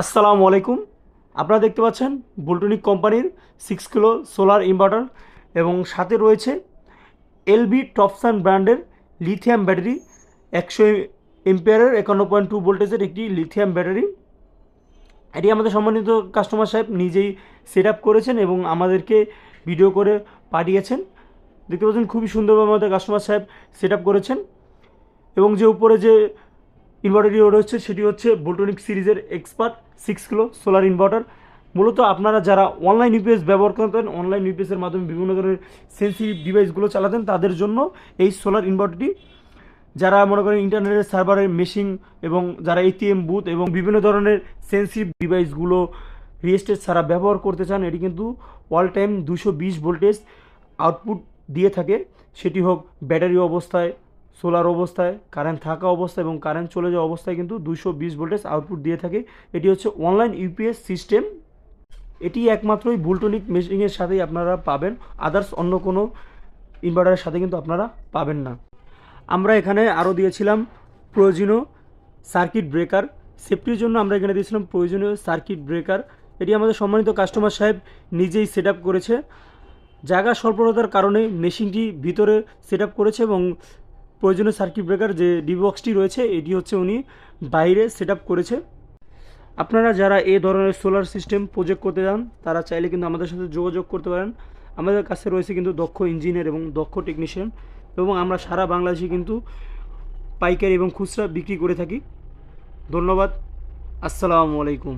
আসসালামু আলাইকুম। আপনারা দেখতে পাচ্ছেন বুলটনিক কোম্পানির সিক্স কিলো সোলার ইনভার্টার এবং সাথে রয়েছে এলবি টপসান ব্র্যান্ডের লিথিয়াম ব্যাটারি একশো এম্পিয়ারের একান্ন পয়েন্ট টু ভোল্টেজের একটি লিথিয়াম ব্যাটারি এটি আমাদের সম্মানিত কাস্টমার সাহেব নিজেই সেট আপ করেছেন এবং আমাদেরকে ভিডিও করে পাঠিয়েছেন। দেখতে পাচ্ছেন খুবই সুন্দরভাবে আমাদের কাস্টমার সাহেব সেট আপ করেছেন। এবং যে উপরে যে ইনভার্টারটি রয়েছে, সেটি হচ্ছে বোল্টনিক সিরিজের expert six kilo solar inverter মূলত আপনারা যারা অনলাইন ইউপিএস ব্যবহার করতেন অনলাইন ইউপিএসের মাধ্যমে বিভিন্ন ধরনের সেন্সিটিভ ডিভাইসগুলো চালাতেন, তাদের জন্য এই সোলার ইনভার্টারটি যারা মনে করেন ইন্টারনেটের সার্ভারের মেশিন এবং যারা এটিএম বুথ এবং বিভিন্ন ধরনের সেন্সিটিভ ডিভাইসগুলো রিয়েস্টেট ছাড়া ব্যবহার করতে চান, এটি কিন্তু অল টাইম দুশো বিশ ভোল্টেজ আউটপুট দিয়ে থাকে। সেটি হোক ব্যাটারি অবস্থায় সোলার অবস্থায় কারেন্ট থাকা অবস্থায় এবং কারেন্ট চলে যাওয়া অবস্থায় কিন্তু দুশো বিশ ভোল্টেজ আউটপুট দিয়ে থাকে। এটি হচ্ছে অনলাইন ইউপিএস সিস্টেম এটি একমাত্রই বুলটনিক মেশিনের সাথেই আপনারা পাবেন আদার্স অন্য কোনো ইনভার্টারের সাথে কিন্তু আপনারা পাবেন না। আমরা এখানে আরও দিয়েছিলাম প্রয়োজনীয় সার্কিট ব্রেকার সেফটির জন্য আমরা এখানে দিয়েছিলাম প্রয়োজনীয় সার্কিট ব্রেকার এটি আমাদের সম্মানিত কাস্টমার সাহেব নিজেই সেট করেছে। জায়গা স্বল্পতার কারণে মেশিনটি ভিতরে সেট করেছে এবং প্রয়োজনীয় সার্কিট ব্রেকার যে ডিবক্সটি রয়েছে, এটি হচ্ছে উনি বাইরে সেট করেছে। আপনারা যারা এই ধরনের সোলার সিস্টেম প্রজেক্ট করতে চান, তারা চাইলে কিন্তু আমাদের সাথে যোগাযোগ করতে পারেন। আমাদের কাছে রয়েছে কিন্তু দক্ষ ইঞ্জিনিয়ার এবং দক্ষ টেকনিশিয়ান এবং আমরা সারা বাংলাদেশে কিন্তু পাইকারি এবং খুচরা বিক্রি করে থাকি। ধন্যবাদ। আসসালামু আলাইকুম।